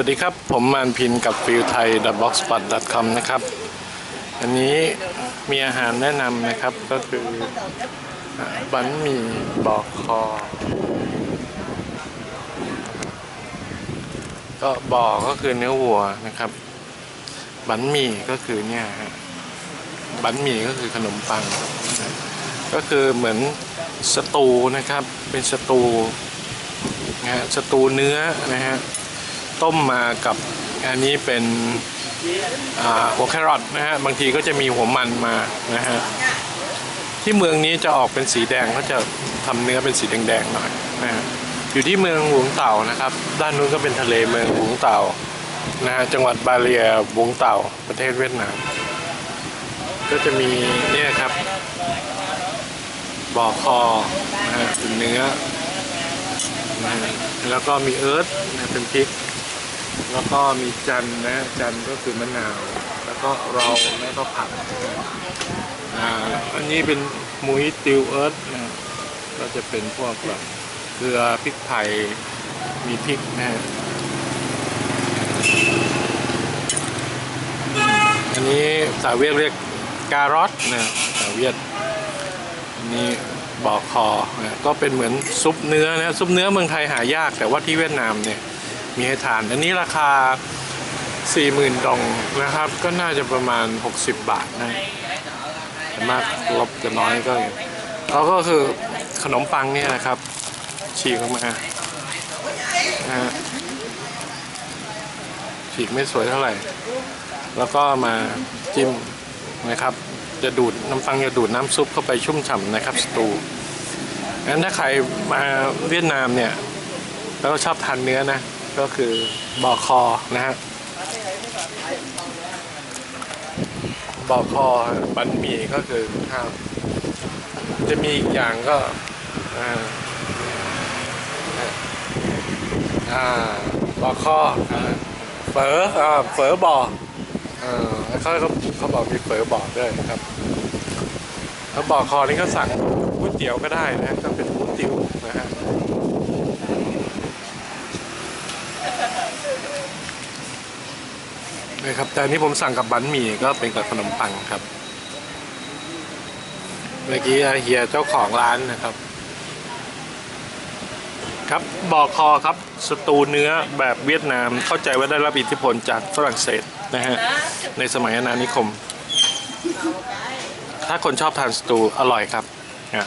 วัสดีครับ ผมมานพินกับฟิลไทย b o x s p o t c o m นะครับ อันนี้มีอาหารแนะนำนะครับก็คือบันหมี่บอกคอ ก็บอกก็คือเนื้อวัวนะครับ บันหมี่ก็คือเนี่ยฮะบันหมี่ก็คือขนมปัง ก็คือเหมือนสตูนะครับเป็นสตูนะฮะสตูเนื้อนะฮะ ต้มมากับอันนี้เป็นหัวแครอทนะฮะบางทีก็จะมีหัวมันมานะฮะที่เมืองนี้จะออกเป็นสีแดงเขาจะทำเนื้อเป็นสีแดงๆหน่อยนะฮะอยู่ที่เมืองหวงเต่านะครับ ด้านนู้นก็เป็นทะเลเมืองหวงเต่านะฮะจังหวัดบาเลียหวงเต่าประเทศเวียดนามก็จะมีเนี่ยครับบ่อคอนะฮะเป็นเนื้อนะฮะแล้วก็มีเอิร์ธนะเป็นพริก แล้วก็มีจันนะจันก็คือมะนาว แล้วก็เราแล้วก็ผักอ่าอันนี้เป็นมุ้ยติวเอิร์ธนะก็จะเป็นพวกแบบเกลือพริกไทยมีพริกนะฮะอันนี้สาวเวียดเรียกการอทนะสาวเวียดอันนี้บอกคอนะก็เป็นเหมือนซุปเนื้อนะซุปเนื้อเมืองไทยหายากแต่ว่าที่เวียดนามเนี่ย มีให้ทาน อันนี้ราคา 40,000 ดองนะครับ ก็น่าจะประมาณ 60 บาทนะแต่มากลบจะน้อยก็เขาก็คือขนมปังเนี่ยนะครับ ฉีกออกมานะฮะฉีกไม่สวยเท่าไหร่ แล้วก็มาจิ้มนะครับ จะดูดน้ำปังจะดูดน้ำซุปเข้าไปชุ่มฉ่ำนะครับ สตูงั้นถ้าใครมาเวียดนามเนี่ย แล้วชอบทานเนื้อนะ ก็คือบอคอนะฮะบอคอบันหมี่ก็คือข้าวจะมีอีกอย่างก็อ่าอ่าบอคอเฝอเฝอบ่อเออแล้วเขาเขาเขาบอกมีเฝอบอกด้วยครับแล้วบอกคอนี่ก็สั่งก๋วยเตี๋ยวก็ได้นะก็เป็นก๋วยเตี๋ยวนะฮะ นี่ครับแต่นี้ผมสั่งกับบันหมี่ก็เป็นกับขนมปังครับ เมื่อกี้เฮียเจ้าของร้านนะครับ ครับบอกคอครับสตูเนื้อแบบเวียดนาม เข้าใจว่าได้รับอิทธิพลจากฝรั่งเศสนะฮะในสมัยอาณานิคม ถ้าคนชอบทานสตูอร่อยครับอะ